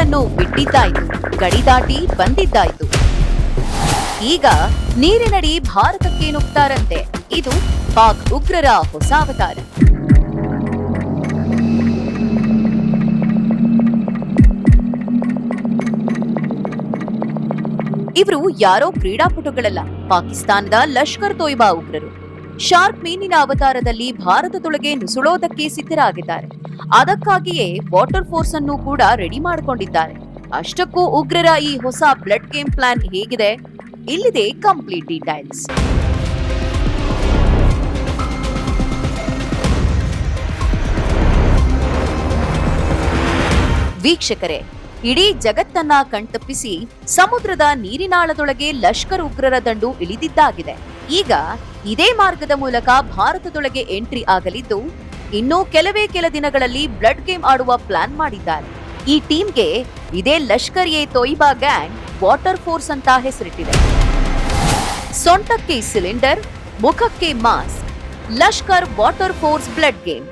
ಮೀನುಗಳನ್ನು ಬಿಟ್ಟಿದ್ದಾಯಿತು ಗಡಿ ದಾಟಿ ಬಂದಿದ್ದಾಯ್ತು. ಈಗ ನೀರಿನಡಿ ಭಾರತಕ್ಕೆ ನುಗ್ತಾರಂತೆ. ಇದು ಪಾಕ್ ಉಗ್ರರ ಹೊಸ ಅವತಾರ. ಇವರು ಯಾರೋ ಕ್ರೀಡಾಪಟುಗಳಲ್ಲ, ಪಾಕಿಸ್ತಾನದ ಲಷ್ಕರ್ ತೊಯ್ಬಾ ಉಗ್ರರು. ಶಾರ್ಕ್ ಮೀನಿನ ಅವತಾರದಲ್ಲಿ ಭಾರತದೊಳಗೆ ನುಸುಳೋದಕ್ಕೆ ಸಿದ್ಧರಾಗಿದ್ದಾರೆ. ಅದಕ್ಕಾಗಿಯೇ ವಾಟರ್ ಫೋರ್ಸ್ ಅನ್ನು ಕೂಡ ರೆಡಿ ಮಾಡಿಕೊಂಡಿದ್ದಾರೆ. ಅಷ್ಟಕ್ಕೂ ಉಗ್ರರ ಈ ಹೊಸ ಬ್ಲಡ್ ಗೇಮ್ ಪ್ಲಾನ್ ಹೇಗಿದೆ? ಇಲ್ಲಿದೆ ಕಂಪ್ಲೀಟ್ ಡೀಟೈಲ್ಸ್. ವೀಕ್ಷಕರೇ, ಇಡೀ ಜಗತ್ತನ್ನ ಕಣ್ತಪ್ಪಿಸಿ ಸಮುದ್ರದ ನೀರಿನಾಳದೊಳಗೆ ಲಷ್ಕರ್ ಉಗ್ರರ ದಂಡು ಇಳಿದಿದ್ದಾಗಿದೆ. ಈಗ ಇದೇ ಮಾರ್ಗದ ಮೂಲಕ ಭಾರತದೊಳಗೆ ಎಂಟ್ರಿ ಆಗಲಿದ್ದು ಇನ್ನು ಕೆಲವೇ ಕೆಲ ದಿನಗಳಲ್ಲಿ ಬ್ಲಡ್ ಗೇಮ್ ಆಡುವ ಪ್ಲಾನ್ ಮಾಡಿದ್ದಾರೆ. ಈ ಟೀಮ್ಗೆ ಇದೇ Lashkar e Taiba gang, water force ಅಂತ ಹೆಸರಿಟ್ಟಿದೆ. ಸೊಂಟಕ್ಕೆ ಸಿಲಿಂಡರ್, ಮುಖಕ್ಕೆ mask, Lashkar water force blood game.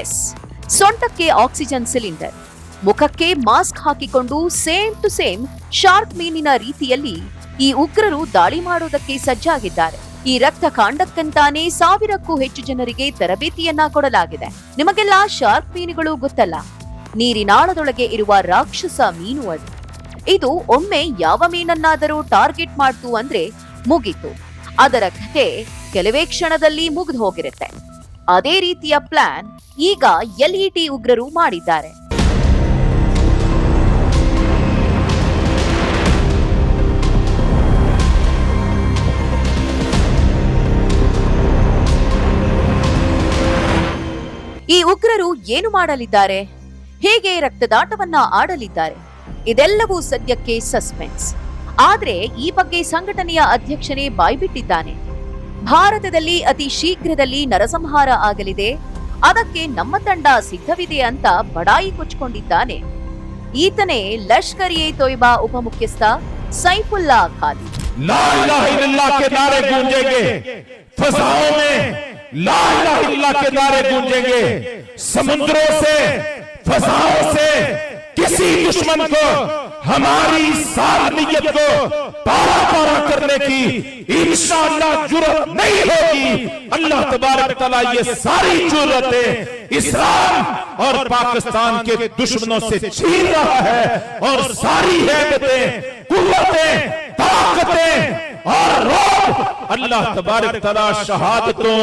Yes, ಸೊಂಟಕ್ಕೆ ಆಕ್ಸಿಜನ್ ಸಿಲಿಂಡರ್. ಮುಖಕ್ಕೆ ಮಾಸ್ಕ್ ಹಾಕಿಕೊಂಡು ಸೇಮ್ ಟು ಸೇಮ್ ಶಾರ್ಕ್ ಮೀನಿನ ರೀತಿಯಲ್ಲಿ ಈ ಉಗ್ರರು ದಾಳಿ ಮಾಡೋದಕ್ಕೆ ಸಜ್ಜಾಗಿದ್ದಾರೆ. ಈ ರಕ್ತ ಕಾಂಡಕ್ಕಂತಾನೆ ಸಾವಿರಕ್ಕೂ ಹೆಚ್ಚು ಜನರಿಗೆ ತರಬೇತಿಯನ್ನ ಕೊಡಲಾಗಿದೆ. ನಿಮಗೆಲ್ಲ ಶಾರ್ಕ್ ಮೀನುಗಳು ಗೊತ್ತಲ್ಲ? ನೀರಿನಾಳದೊಳಗೆ ಇರುವ ರಾಕ್ಷಸ ಮೀನು ಅದು. ಇದು ಒಮ್ಮೆ ಯಾವ ಮೀನನ್ನಾದರೂ ಟಾರ್ಗೆಟ್ ಮಾಡ್ತು ಅಂದ್ರೆ ಮುಗೀತು. ಅದರ ಕಥೆ ಕೆಲವೇ ಕ್ಷಣದಲ್ಲಿ ಮುಗಿದು ಹೋಗಿರುತ್ತೆ. ಅದೇ ರೀತಿಯ ಪ್ಲಾನ್ ಈಗ ಎಲ್ಇಟಿ ಉಗ್ರರು ಮಾಡಿದ್ದಾರೆ. ಏನು ಮಾಡಲಿದ್ದಾರೆ? ಹೇಗೆ ರಕ್ತದಾಟವನ್ನ ಆಡಲಿದ್ದಾರೆ? ಇದೆಲ್ಲವೂ ಸದ್ಯಕ್ಕೆ ಸಸ್ಪೆನ್ಸ್. ಆದ್ರೆ ಈ ಬಗ್ಗೆ ಸಂಘಟನೆಯ ಅಧ್ಯಕ್ಷನೇ ಬಾಯ್ಬಿಟ್ಟಿದ್ದಾನೆ. ಭಾರತದಲ್ಲಿ ಅತಿ ಶೀಘ್ರದಲ್ಲಿ ನರಸಂಹಾರ ಆಗಲಿದೆ. ಅದಕ್ಕೆ ನಮ್ಮ ತಂಡ ಸಿದ್ಧವಿದೆ ಅಂತ ಬಡಾಯಿ ಕೊಚ್ಕೊಂಡಿದ್ದಾನೆ ಈತನೇ ಲಷ್ಕರ್ ಎ ತೊಯ್ಬಾ ಉಪಮುಖ್ಯಸ್ಥ ಸೈಫುಲ್ಲಾ ಖಾಲಿ ला इलाहा इल्लल्लाह के नारे गूंजेंगे। समुद्रों से, फसाओं से, किसी दुश्मन को, हमारी सालमियत को पारा पारा करने की इंशाअल्लाह जुर्रत नहीं होगी। अल्लाह तबारक तआला ये सारी जुर्रतें इस्लाम और पाकिस्तान के दुश्मनों से छीन रहा है और सारी हैबतें कुव्वतें ताकतें और रोब अल्लाह तबारक तआला शहादतों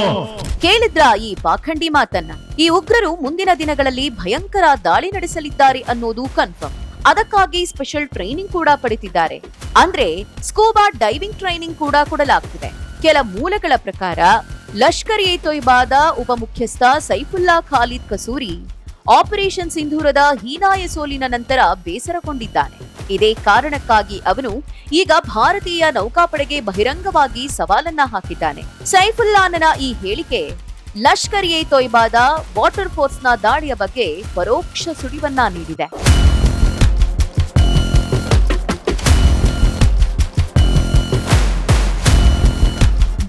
ಕೇಳಿದ್ರ ಈ ಪಾಖಂಡಿ ಮಾತನ್ನ ಈ ಉಗ್ರರು ಮುಂದಿನ ದಿನಗಳಲ್ಲಿ ಭಯಂಕರ ದಾಳಿ ನಡೆಸಲಿದ್ದಾರೆ ಅನ್ನೋದು ಕನ್ಫರ್ಮ್ ಅದಕ್ಕಾಗಿ ಸ್ಪೆಷಲ್ ಟ್ರೈನಿಂಗ್ ಕೂಡ ಪಡೆದಿದ್ದಾರೆ ಅಂದ್ರೆ ಸ್ಕೂಬಾ ಡೈವಿಂಗ್ ಟ್ರೈನಿಂಗ್ ಕೂಡ ಕೊಡಲಾಗ್ತಿದೆ ಕೆಲ ಮೂಲಗಳ ಪ್ರಕಾರ ಲಷ್ಕರ್ ಎ ತೊಯ್ಬಾದ ಉಪಮುಖ್ಯಸ್ಥ ಸೈಫುಲ್ಲಾ ಖಾಲಿದ್ ಕಸೂರಿ ಆಪರೇಷನ್ ಸಿಂಧೂರದ ಹೀನಾಯ ಸೋಲಿನ ನಂತರ ಬೇಸರಗೊಂಡಿದ್ದಾನೆ ಇದೇ ಕಾರಣಕ್ಕಾಗಿ ಅವನು ಈಗ ಭಾರತೀಯ ನೌಕಾಪಡೆಗೆ ಬಹಿರಂಗವಾಗಿ ಸವಾಲನ್ನ ಹಾಕಿದ್ದಾನೆ. ಸೈಫುಲ್ಲಾನನ ಈ ಹೇಳಿಕೆ ಲಷ್ಕರ್ ಎ ತೊಯ್ಬಾದ ವಾಟರ್ ಫೋರ್ಸ್ನ ದಾಳಿಯ ಬಗ್ಗೆ ಪರೋಕ್ಷ ಸುಳಿವನ್ನ ನೀಡಿದೆ.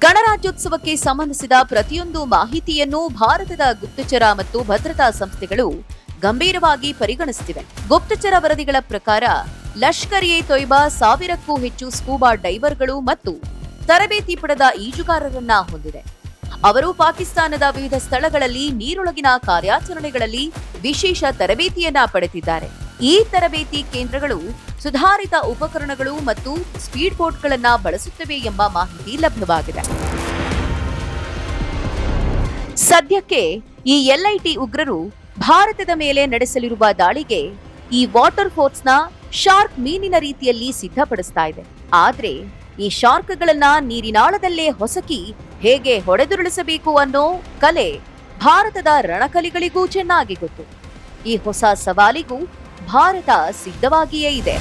ಗಣರಾಜ್ಯೋತ್ಸವಕ್ಕೆ ಸಂಬಂಧಿಸಿದ ಪ್ರತಿಯೊಂದು ಮಾಹಿತಿಯನ್ನು ಭಾರತದ ಗುಪ್ತಚರ ಮತ್ತು ಭದ್ರತಾ ಸಂಸ್ಥೆಗಳು ಗಂಭೀರವಾಗಿ ಪರಿಗಣಿಸುತ್ತಿವೆ. ಗುಪ್ತಚರ ವರದಿಗಳ ಪ್ರಕಾರ ಲಷ್ಕರ್ ಎ ತೊಯ್ಬಾ ಸಾವಿರಕ್ಕೂ ಹೆಚ್ಚು ಸ್ಕೂಬಾ ಡೈವರ್ಗಳು ಮತ್ತು ತರಬೇತಿ ಪಡೆದ ಈಜುಗಾರರನ್ನ ಹೊಂದಿದೆ. ಅವರು ಪಾಕಿಸ್ತಾನದ ವಿವಿಧ ಸ್ಥಳಗಳಲ್ಲಿ ನೀರೊಳಗಿನ ಕಾರ್ಯಾಚರಣೆಗಳಲ್ಲಿ ವಿಶೇಷ ತರಬೇತಿಯನ್ನ ಪಡೆದಿದ್ದಾರೆ. ಈ ತರಬೇತಿ ಕೇಂದ್ರಗಳು ಸುಧಾರಿತ ಉಪಕರಣಗಳು ಮತ್ತು ಸ್ಪೀಡ್ ಬೋಟ್ಗಳನ್ನ ಬಳಸುತ್ತವೆ ಎಂಬ ಮಾಹಿತಿ ಲಭ್ಯವಾಗಿದೆ. ಸದ್ಯಕ್ಕೆ ಈ ಎಲ್ಐಟಿ ಉಗ್ರರು ಭಾರತದ ಮೇಲೆ ನಡೆಸಲಿರುವ ದಾಳಿಗೆ ಈ ವಾಟರ್ ಫೋರ್ಸ್ನ ಶಾರ್ಕ್ ಮೀನಿನ ರೀತಿಯಲ್ಲಿ ಸಿದ್ಧಪಡಿಸ್ತಾ ಇದೆ. ಆದ್ರೆ ಈ ಶಾರ್ಕ್ಗಳನ್ನ ನೀರಿನಾಳದಲ್ಲೇ ಹೊಸಕಿ ಹೇಗೆ ಹೊಡೆದುರುಳಿಸಬೇಕು ಅನ್ನೋ ಕಲೆ ಭಾರತದ ರಣಕಲಿಗಳಿಗೂ ಚೆನ್ನಾಗಿ ಗೊತ್ತು. ಈ ಹೊಸ ಸವಾಲಿಗೂ ಭಾರತ ಸಿದ್ಧವಾಗಿಯೇ ಇದೆ.